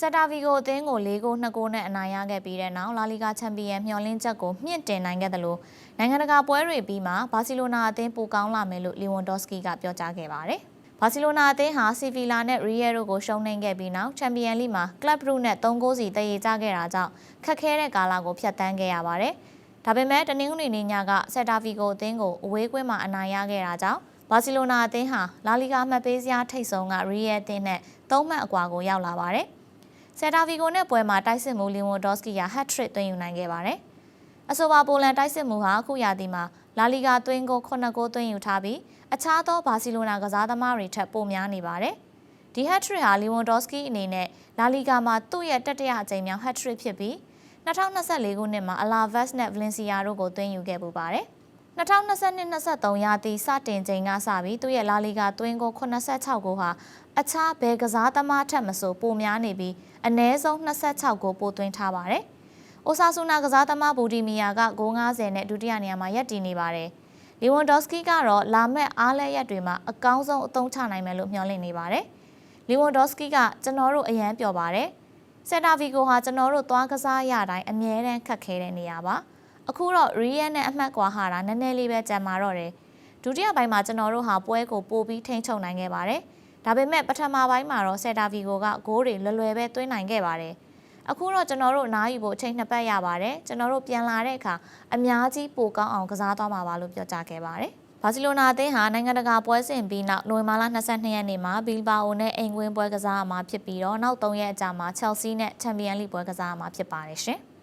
ဆက်တာဗီကိုအသင်းကို၄ဂိုး2ဂိုးနဲ့အနိုင်ရခဲ့ပြီးတဲ့နောက်လာလီဂါချန်ပီယံမျှော်လင့်ချက်ကိုမြင့်တင်နိုင်ခဲ့တယ်လို့နိုင်ငံတကာပွဲတွေပြီးမှဘာစီလိုနာအသင်းပိုကောင်းလာမယ်လို့လီဝန်ဒေါ့စကီကပြောကြားခဲ့ပါတယ်။ဘာစီလိုနာအသင်းဟာစီဗီလာနဲ့ရီယယ်တို့ကိုရှုံးနိမ့်ခဲ့ပြီးနောက်ချန်ပီယံလိမှာကလပ်ဘရူးနဲ့3ဂိုးစီတည်ရကြခဲ့တာကြောင့်ခက်ခဲတဲ့ကာလကိုဖျက်ဆီးခဲ့ရပါတယ်။ဒါပေမဲ့တနင်္ဂနွေနေ့ညကဆက်တာဗီကိုအသင်းကိုအဝေးကွင်းမှာအနိုင်ရခဲ့တာကြောင့်ဘာစီလိုနာအသင်းဟာလာလီဂါမှတ်ပေးစရာထိပ်ဆုံးကရီယယ်အသင်းနဲ့၃မှတ်အကွာကိုရောက်လာပါတယ်။ ဆယ်တာဗီကိုနဲ့ပွဲမှာတိုက်စစ်မှုလီဝွန်ဒေါ့စကီကဟတ်ထရစ်သွင်းယူနိုင်ခဲ့ပါတယ်။အဆိုပါပိုလန်တိုက်စစ်မှုဟာအခုရာသီမှာလာလီဂါသွင်းကို9ဂိုးသွင်းယူထားပြီးအခြားသောဘာစီလိုနာကစားသမားတွေထက်ပိုများနေပါတယ်။ဒီဟတ်ထရစ်ဟာလီဝွန်ဒေါ့စကီအနေနဲ့လာလီဂါမှာသူ့ရဲ့တတိယအကြိမ်မြောက်ဟတ်ထရစ်ဖြစ်ပြီး2024ခုနှစ်မှာအလာဗက်စ်နဲ့ဗလင်စီယာတို့ကိုသွင်းယူခဲ့ပူပါတယ်။ 2022-23ရာသီစတင်ချိန်ကစပြီးသူ့ရဲ့လာလီဂါသွင်းကို86ဂိုးဟာအခြားဘယ်ကစားသမားထက်မဆိုပိုများနေပြီးအနည်းဆုံး26ဂိုးပိုသွင်းထားပါတယ်။အိုဆာဆူနာကစားသမားဘူဒီမီယာကဂိုး90နဲ့ဒုတိယနေရာမှာရပ်တည်နေပါတယ်။လီဝွန်ဒေါ့စကီကတော့လာမက်အားလက်ရက်တွေမှာအကောင်းဆုံးအသုံးချနိုင်မယ်လို့မျှော်လင့်နေပါတယ်။လီဝွန်ဒေါ့စကီကကျွန်တော်တို့အရန်ပျော်ပါတယ်။စက်တာဗီကိုဟာကျွန်တော်တို့သွားကစားရတိုင်းအမြဲတမ်းခက်ခဲတဲ့နေရာပါ။ အခုတော့ရီယယ်နဲ့အမှတ်ကွာဟာတာနည်းနည်းလေးပဲကြံမာတော့တယ်။ဒုတိယပိုင်းမှာကျွန်တော်တို့ဟာပွဲကိုပိုပြီးထိန်းချုပ်နိုင်ခဲ့ပါတယ်။ဒါပေမဲ့ပထမပိုင်းမှာတော့ဆက်တာဗီကိုကဂိုးတွေလွယ်လွယ်ပဲသွင်းနိုင်ခဲ့ပါတယ်။အခုတော့ကျွန်တော်တို့အနားယူဖို့အချိန်နှစ်ပတ်ရပါတယ်။ကျွန်တော်တို့ပြန်လာတဲ့အခါအများကြီးပိုကောင်းအောင်ကစားသွားမှာပါလို့ပြောကြားခဲ့ပါတယ်။ဘာစီလိုနာအသင်းဟာနိုင်ငံတကာပွဲစဉ်ပြီးနောက်နိုဝင်ဘာလ22ရက်နေ့မှာဘီလ်ဘာအိုနဲ့အိမ်ကွင်းပွဲကစားရမှာဖြစ်ပြီးတော့နောက်3ရက်အကြာမှာချယ်ဆီနဲ့ချန်ပီယံလိပွဲကစားရမှာဖြစ်ပါတယ်ရှင်။